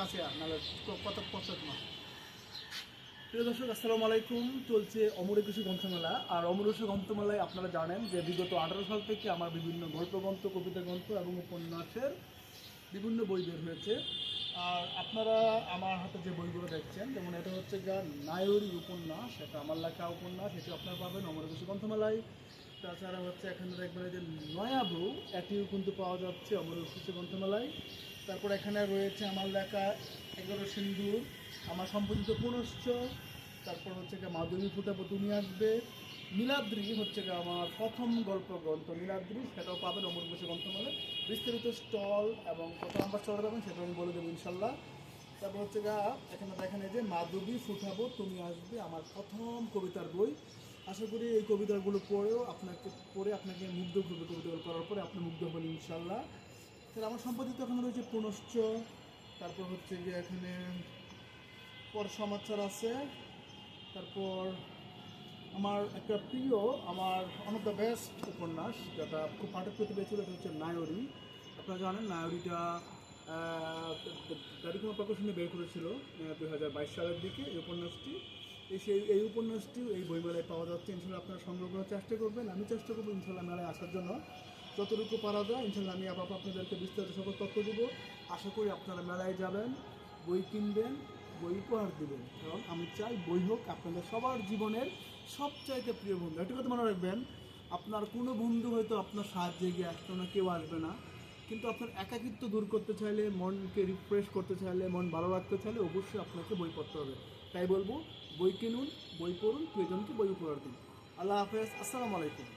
কাছে প্রিয় দর্শক, আসসালামু আলাইকুম। চলছে অমর একুশে গ্রন্থমেলা। আর অমর একুশে গ্রন্থমেলায় আপনারা জানেন যে বিগত আঠারো সাল থেকে আমার বিভিন্ন গল্প গ্রন্থ কবিতা গ্রন্থ এবং উপন্যাসের বিভিন্ন বই বের হয়েছে। আর আপনারা আমার হাতে যে বইগুলো দেখছেন, যেমন এটা হচ্ছে গা নায়রি উপন্যাস, এটা আমার লেখা উপন্যাস, এটি আপনারা পাবেন অমর একুশে গ্রন্থমেলায়। তাছাড়া হচ্ছে এখানে দেখবেন যে নয়া বউ, এটিও কিন্তু পাওয়া যাচ্ছে অমর একুশে গ্রন্থমেলায়। তারপর এখানে রয়েছে আমার লেখা এগারো সিন্ধুর আমার সম্পর্কিত পুনশ্চ, তারপর হচ্ছে গিয়ে মাধবী ফুটাবো তুমি আসবে। নীলাদ্রি হচ্ছে গিয়ে আমার প্রথম গল্প গ্রন্থ, নীলাদ্রি, সেটাও পাবেন অমর বসে গ্রন্থমেলে বিস্তারিত স্টল এবং কত নাম্বার স্টল পাবেন সেটা আমি বলে দেবো ইনশাল্লাহ। তারপর হচ্ছে গা এখানে দেখেন যে মাধবী ফুটাবো তুমি আসবে আমার প্রথম কবিতার বই। আশা করি এই কবিতাগুলো পড়েও আপনাকে, পড়ে আপনাকে মুগ্ধ করবে কবিতাগুলো পড়ার পরে আপনি মুগ্ধ হবেন ইনশাল্লাহ। তাহলে আমার সম্পাদিত এখানে রয়েছে পুনশ্চ, তারপর হচ্ছে গিয়ে এখানে পর সমাচার আছে, তারপর আমার একটা প্রিয়, আমার ওয়ান অফ দ্য বেস্ট উপন্যাস যেটা খুব পাঠক পেতে পেয়েছিল এটা হচ্ছে নায়রি। আপনারা জানেন নায়রিটা দারিকুমা প্রকাশনী বের করেছিল দুই হাজার বাইশ সালের দিকে এই উপন্যাসটি। এই সেই, এই উপন্যাসটিও এই বইমেলায় পাওয়া যাচ্ছে ইনশাল্লাহ আপনারা সংগ্রহ করার চেষ্টা করবেন। আমি চেষ্টা করব ইনশাল্লাহ মেলায় আসার জন্য। যতটুকু পারা যায় ইনশাল্লাহ আমি আবার আপনাদেরকে বিস্তারিত সকল তথ্য দেবো। আশা করি আপনারা মেলায় যাবেন, বই কিনবেন, বই উপহার দেবেন। কারণ আমি চাই বই হোক আপনাদের সবার জীবনের সবচাইতে প্রিয় বন্ধু। একটা কথা মনে রাখবেন, আপনার কোনো বন্ধু হয়তো আপনার সাহায্যে গিয়ে আসতো না, কেউ আসবে না। কিন্তু আপনার একাকিত্ব দূর করতে চাইলে, মনকে রিফ্রেশ করতে চাইলে, মন ভালো রাখতে চাইলে অবশ্যই আপনাকে বই পড়তে হবে। তাই বলব, বই কিনুন, বই পড়ুন, প্রিয়জনকে বই উপহার দিন। আল্লাহ হাফেজ, আসসালামু আলাইকুম।